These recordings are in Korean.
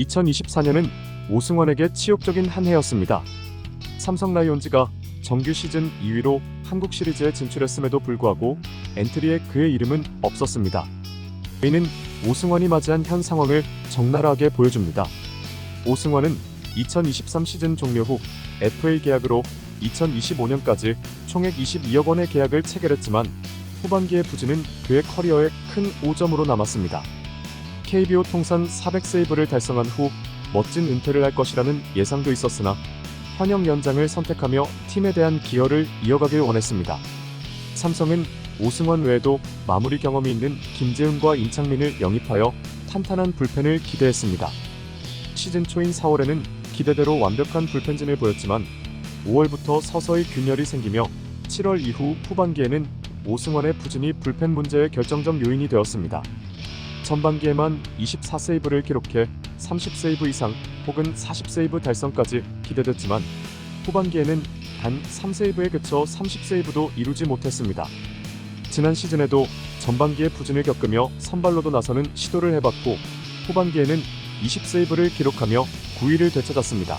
2024년은 오승환에게 치욕적인 한 해였습니다. 삼성 라이온즈가 정규 시즌 2위로 한국 시리즈에 진출했음에도 불구하고 엔트리에 그의 이름은 없었습니다. 이는 오승환이 맞이한 현 상황을 적나라하게 보여줍니다. 오승환은 2023 시즌 종료 후 FA 계약으로 2025년까지 총액 22억 원의 계약을 체결했지만 후반기의 부진은 그의 커리어에 큰 오점으로 남았습니다. KBO 통산 400세이브를 달성한 후 멋진 은퇴를 할 것이라는 예상도 있었으나 현역 연장을 선택하며 팀에 대한 기여를 이어가길 원했습니다. 삼성은 오승환 외에도 마무리 경험이 있는 김재훈과 임창민을 영입하여 탄탄한 불펜을 기대했습니다. 시즌 초인 4월에는 기대대로 완벽한 불펜진을 보였지만 5월부터 서서히 균열이 생기며 7월 이후 후반기에는 오승환의 부진이 불펜 문제의 결정적 요인이 되었습니다. 전반기에만 24세이브를 기록해 30세이브 이상 혹은 40세이브 달성까지 기대됐지만 후반기에는 단 3세이브에 그쳐 30세이브도 이루지 못했습니다. 지난 시즌에도 전반기에 부진을 겪으며 선발로도 나서는 시도를 해봤고 후반기에는 20세이브를 기록하며 9위를 되찾았습니다.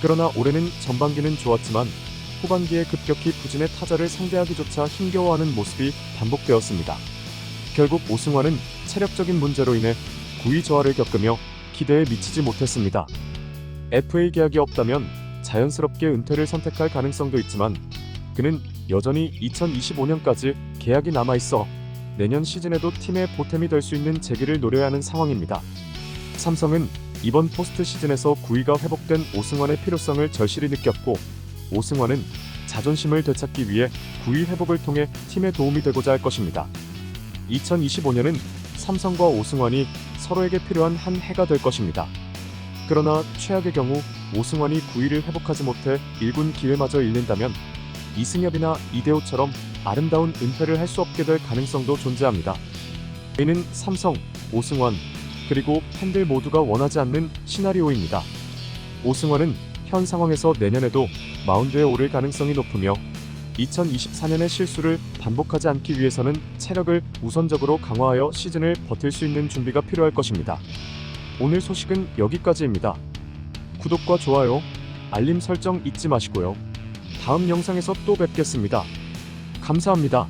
그러나 올해는 전반기는 좋았지만 후반기에 급격히 부진의 타자를 상대하기조차 힘겨워하는 모습이 반복되었습니다. 결국 오승환은 체력적인 문제로 인해 9위 저하를 겪으며 기대에 미치지 못했습니다. FA 계약이 없다면 자연스럽게 은퇴를 선택할 가능성도 있지만 그는 여전히 2025년까지 계약이 남아 있어 내년 시즌에도 팀의 보탬이 될 수 있는 재기를 노려야 하는 상황입니다. 삼성은 이번 포스트 시즌에서 9위가 회복된 오승환의 필요성을 절실히 느꼈고 오승환은 자존심을 되찾기 위해 9위 회복을 통해 팀에 도움이 되고자 할 것입니다. 2025년은 삼성과 오승환이 서로에게 필요한 한 해가 될 것입니다. 그러나 최악의 경우 오승환이 9위를 회복하지 못해 1군 기회마저 잃는다면 이승엽이나 이대호처럼 아름다운 은퇴를 할 수 없게 될 가능성도 존재합니다. 이는 삼성, 오승환, 그리고 팬들 모두가 원하지 않는 시나리오입니다. 오승환은 현 상황에서 내년에도 마운드에 오를 가능성이 높으며 2024년의 실수를 반복하지 않기 위해서는 체력을 우선적으로 강화하여 시즌을 버틸 수 있는 준비가 필요할 것입니다. 오늘 소식은 여기까지입니다. 구독과 좋아요, 알림 설정 잊지 마시고요. 다음 영상에서 또 뵙겠습니다. 감사합니다.